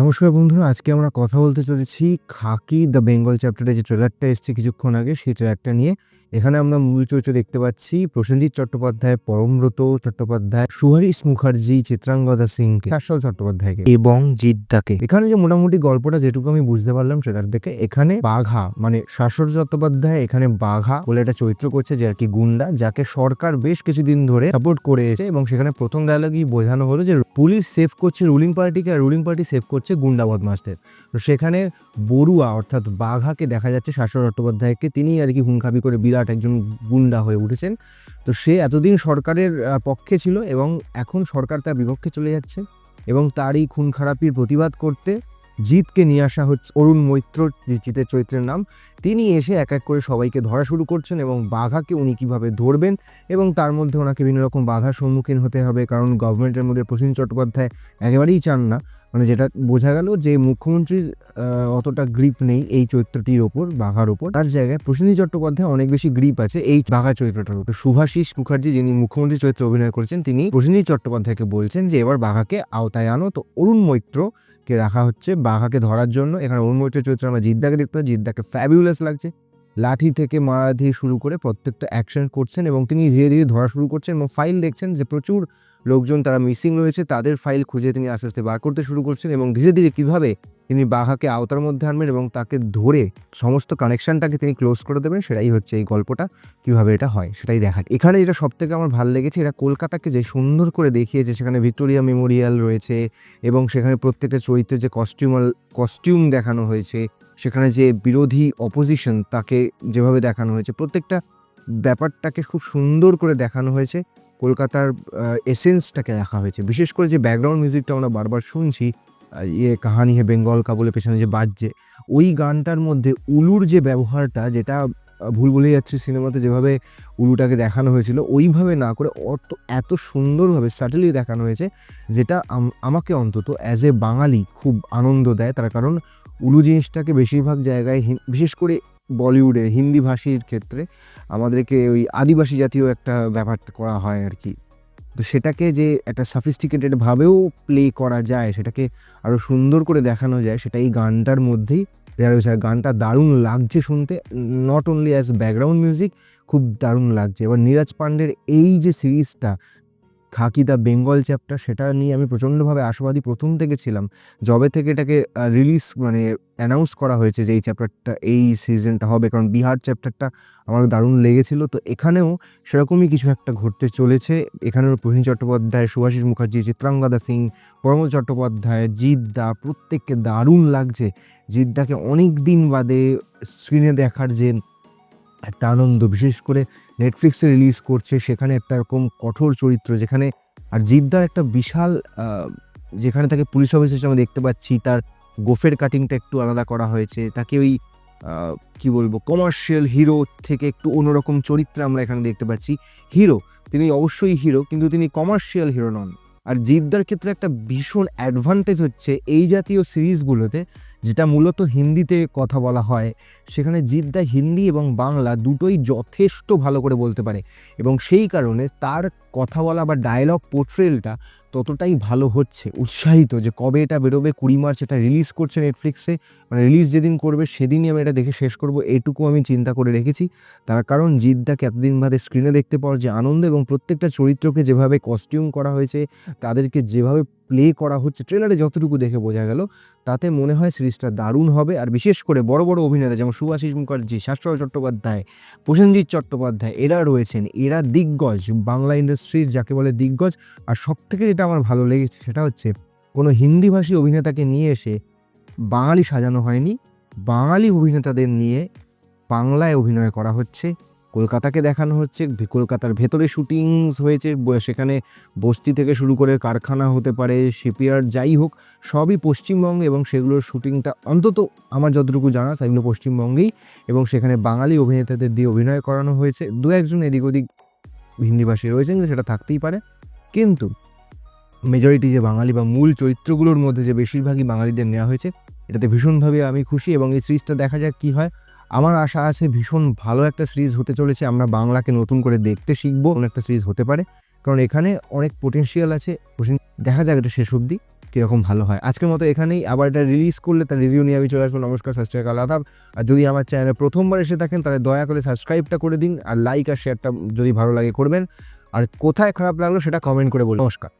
নমস্কার বন্ধুরা, আজকে আমরা কথা বলতে চলেছি খাকি দ্য বেঙ্গল চ্যাপ্টারে। যে ট্রেলারটা এসছে কিছুক্ষণ আগে, সেই ট্রেলারটা নিয়ে। এখানে আমরা মূল চরিত্র দেখতে পাচ্ছি প্রসেনজিৎ চট্টোপাধ্যায়, পরমব্রত চট্টোপাধ্যায়, সুহারিশ মুখার্জি, চিত্রাঙ্গদা সিং শাশ্বত চট্টোপাধ্যায়কে এবং জিদ্দাকে। এখানে যে মোটামুটি গল্পটা যেটুকু আমি বুঝতে পারলাম ট্রেলার দেখে এখানে বাঘা মানে শাশ্বত চট্টোপাধ্যায় এখানে বাঘা বলে একটা চরিত্র করছে, যে আর কি গুন্ডা, যাকে সরকার বেশ কিছুদিন ধরে সাপোর্ট করে এসেছে এবং সেখানে প্রথম ডায়লগই বোঝানো হলো যে পুলিশ সেভ করছে রুলিং পার্টিকে আর রুলিং পার্টি সেভ করছে গুন্ডা বদমাসদের তো সেখানে বড়ুয়া অর্থাৎ বাঘাকে দেখা যাচ্ছে শাশ্বত চট্টোপাধ্যায়কে তিনি আর কি হুনখাবি করে বিরাট একজন গুন্ডা হয়ে উঠেছেন। তো সে এতদিন সরকারের পক্ষে ছিল এবং এখন সরকার তার বিপক্ষে চলে যাচ্ছে এবং তারই খুন খারাপির প্রতিবাদ করতে জিতকে নিয়ে আসা হচ্ছে অরুণ মৈত্র, জিতের চরিত্রের নাম। তিনি এসে এক এক করে সবাইকে ধরা শুরু করছেন এবং বাঘাকে উনি কীভাবে ধরবেন এবং তার মধ্যে ওনাকে বিভিন্ন রকম বাধার সম্মুখীন হতে হবে কারণ গভর্নমেন্টের মধ্যে প্রসেন চট্টোপাধ্যায় একেবারেই চান না। মানে যেটা বোঝা গেল যে মুখ্যমন্ত্রীর অতটা গ্রিপ নেই এই চরিত্রটির ওপর, বাঘার ওপর। তার জায়গায় প্রসেনজিৎ চট্টোপাধ্যায় অনেক বেশি গ্রিপ আছে এই বাঘা চরিত্রটার উপর সুভাষিস মুখার্জি যিনি মুখ্যমন্ত্রী চরিত্রে অভিনয় করেছেন, তিনি প্রসেনজিৎ চট্টোপাধ্যায়কে বলছেন যে এবার বাঘাকে আওতায় আনো। তো অরুণ মৈত্রকে রাখা হচ্ছে বাঘাকে ধরার জন্য। এখানে অরুণ মৈত্রের চরিত্রে আমরা জিদ্দাকে দেখতে পাই জিদ্দাকে ফ্যাবিউলাস লাগছে। লাঠি থেকে মারা দিয়ে শুরু করে প্রত্যেকটা অ্যাকশন করছেন এবং তিনি ধীরে ধীরে ধরা শুরু করছেন এবং ফাইল দেখছেন যে প্রচুর লোকজন তারা মিসিং রয়েছে, তাদের ফাইল খুঁজে তিনি আস্তে আস্তে বার করতে শুরু করছেন এবং ধীরে ধীরে কীভাবে তিনি বাঘাকে আওতার মধ্যে আনবেন এবং তাকে ধরে সমস্ত কানেকশনটাকে তিনি ক্লোজ করে দেবেন, সেটাই হচ্ছে এই গল্পটা, কীভাবে এটা হয়, সেটাই দেখা এখানে যেটা সব থেকে আমার ভালো লেগেছে, এটা কলকাতাকে যে সুন্দর করে দেখিয়েছে, সেখানে ভিক্টোরিয়া মেমোরিয়াল রয়েছে এবং সেখানে প্রত্যেকটা চরিত্রের যে কস্টিউমাল কস্টিউম দেখানো হয়েছে, সেখানে যে বিরোধী অপোজিশন তাকে যেভাবে দেখানো হয়েছে, প্রত্যেকটা ব্যাপারটাকে খুব সুন্দর করে দেখানো হয়েছে। কলকাতার এসেন্সটাকে রাখা হয়েছে। বিশেষ করে যে ব্যাকগ্রাউন্ড মিউজিকটা আমরা বারবার শুনছি ইয়ে কাহানি হে বেঙ্গল কাবুলের পেছনে যে বাজছে, ওই গানটার মধ্যে উলুর যে ব্যবহারটা, যেটা ভুল বলে যাচ্ছে সিনেমাতে যেভাবে উলুটাকে দেখানো হয়েছিল, ওইভাবে না করে অত, এত সুন্দরভাবে সাটেলি দেখানো হয়েছে, যেটা আমাকে অন্তত অ্যাজ এ বাঙালি খুব আনন্দ দেয়। তার কারণ উলু জিনিসটাকে বেশিরভাগ জায়গায় বিশেষ করে বলিউডে, হিন্দি ভাষীর ক্ষেত্রে আমাদেরকে ওই আদিবাসী জাতীয় একটা ব্যাপার করা হয় আর কি। তো সেটাকে যে একটা সাফিস্টিকেটেড ভাবেও প্লে করা যায়, সেটাকে আরও সুন্দর করে দেখানো যায়, সেটা এই গানটার মধ্যেই দেওয়া রয়েছে আর গানটা দারুণ লাগছে শুনতে not only as background music খুব দারুণ লাগছে। এবার নীরাজ পান্ডের এই যে সিরিজটা খাকি দ্য বেঙ্গল চ্যাপ্টার, সেটা নিয়ে আমি প্রচণ্ডভাবে আশাবাদী। প্রথম থেকে ছিলাম জবে থেকে এটাকে রিলিজ মানে অ্যানাউন্স করা হয়েছে যে এই চ্যাপ্টারটা, এই সিজনটা হবে। কারণ বিহার চ্যাপ্টারটা আমার দারুণ লেগেছিল। তো এখানেও সেরকমই কিছু একটা ঘটতে চলেছে। এখানেও প্রসেন চট্টোপাধ্যায়, সুভাষিস মুখার্জি, চিত্রাঙ্গদা সিং পরমল চট্টোপাধ্যায়, জিদ্দা, প্রত্যেককে দারুণ লাগছে। জিদ্দাকে অনেক দিন বাদে স্ক্রিনে দেখার যে একটা আনন্দ, বিশেষ করে নেটফ্লিক্সে রিলিজ করছে সেখানে একটা এরকম কঠোর চরিত্র যেখানে আর জিদ্দার একটা বিশাল যেখানে তাকে পুলিশ অফিসার হিসেবে দেখতে পাচ্ছি, তার গোফের কাটিংটা একটু আলাদা করা হয়েছে, তাকে ওই কি বলব কমার্শিয়াল হিরো থেকে একটু অন্যরকম চরিত্র আমরা এখানে দেখতে পাচ্ছি। হিরো তিনি অবশ্যই হিরো কিন্তু তিনি কমার্শিয়াল হিরো নন। আর জিদ্দার ক্ষেত্রে একটা ভীষণ অ্যাডভান্টেজ হচ্ছে এই জাতীয় সিরিজগুলোতে, যেটা মূলত হিন্দিতে কথা বলা হয়। সেখানে জিদ্দা হিন্দি এবং বাংলা দুটোই যথেষ্ট ভালো করে বলতে পারে এবং সেই কারণে তার কথা বলা বা ডায়লগ পোর্ট্রেলটা ততটাই ভালো হচ্ছে। উৎসাহিত যে কবে এটা বেরোবে, কুড়ি মার্চ এটা রিলিজ করছে নেটফ্লিক্সে মানে রিলিজ যেদিন করবে সেদিনই আমি এটা দেখে শেষ করব, এটুকু আমি চিন্তা করে রেখেছি। তার কারণ জিদ্দাকে এতদিন বাদে স্ক্রিনে দেখতে পাওয়ার যে আনন্দ এবং প্রত্যেকটা চরিত্রকে যেভাবে কস্টিউম করা হয়েছে তাদেরকে যেভাবে প্লে করা হচ্ছে ট্রেলারে যতটুকু দেখে বোঝা গেল, তাতে মনে হয় সিরিজটা দারুণ হবে। আর বিশেষ করে বড় বড় অভিনেতা যেমন সুভাষিস মুখার্জি শাশ্বত চট্টোপাধ্যায়, প্রসেনজিৎ চট্টোপাধ্যায়, এরা রয়েছেন। এরা দিগ্গজ, বাংলা ইন্ডাস্ট্রির যাকে বলে দিগ্গজ। আর সব থেকে যেটা আমার ভালো লেগেছে সেটা হচ্ছে, কোনো হিন্দিভাষী অভিনেতাকে নিয়ে এসে বাঙালি সাজানো হয়নি। বাঙালি অভিনেতাদের নিয়ে বাংলায় অভিনয় করা হচ্ছে। কলকাতাকে দেখানো হচ্ছে। কলকাতার ভেতরে শুটিংস হয়েছে। সেখানে বস্তি থেকে শুরু করে কারখানা হতে পারে শিপইয়ার্ড যাই হোক, সবই পশ্চিমবঙ্গে এবং সেগুলোর শুটিংটা অন্তত আমার যতটুকু জানা, সেগুলো পশ্চিমবঙ্গেই এবং সেখানে বাঙালি অভিনেতাদের দিয়ে অভিনয় করানো হয়েছে। দু একজন এদিক ওদিক হিন্দিভাষী রয়েছেন, সেটা থাকতেই পারে। কিন্তু মেজরিটি যে বাঙালি বা মূল চরিত্রগুলোর মধ্যে যে বেশিরভাগই বাঙালিদের নেওয়া হয়েছে, এটাতে ভীষণভাবে আমি খুশি এবং এই সিরিজটা দেখা যাক কী হয়। আমার আশা আছে ভীষণ ভালো একটা সিরিজ হতে চলেছে। আমরা বাংলাকে নতুন করে দেখতে শিখব, এমন একটা সিরিজ হতে পারে। কারণ এখানে অনেক পোটেনশিয়াল আছে দেখা যাক এটা শেষ অবধি কীরকম ভালো হয়। আজকের মতো এখানেই, আবার এটা রিলিজ করলে তার রিভিউ নিয়ে আমি চলে আসব। নমস্কার, সাবস্ক্রাইব আলাদা আর যদি আমার চ্যানেলে প্রথমবার এসে থাকেন, তাহলে দয়া করে সাবস্ক্রাইবটা করে দিন, আর লাইক আর শেয়ারটা যদি ভালো লাগে করবেন। আর কোথায় খারাপ লাগল সেটা কমেন্ট করে বলুন। নমস্কার।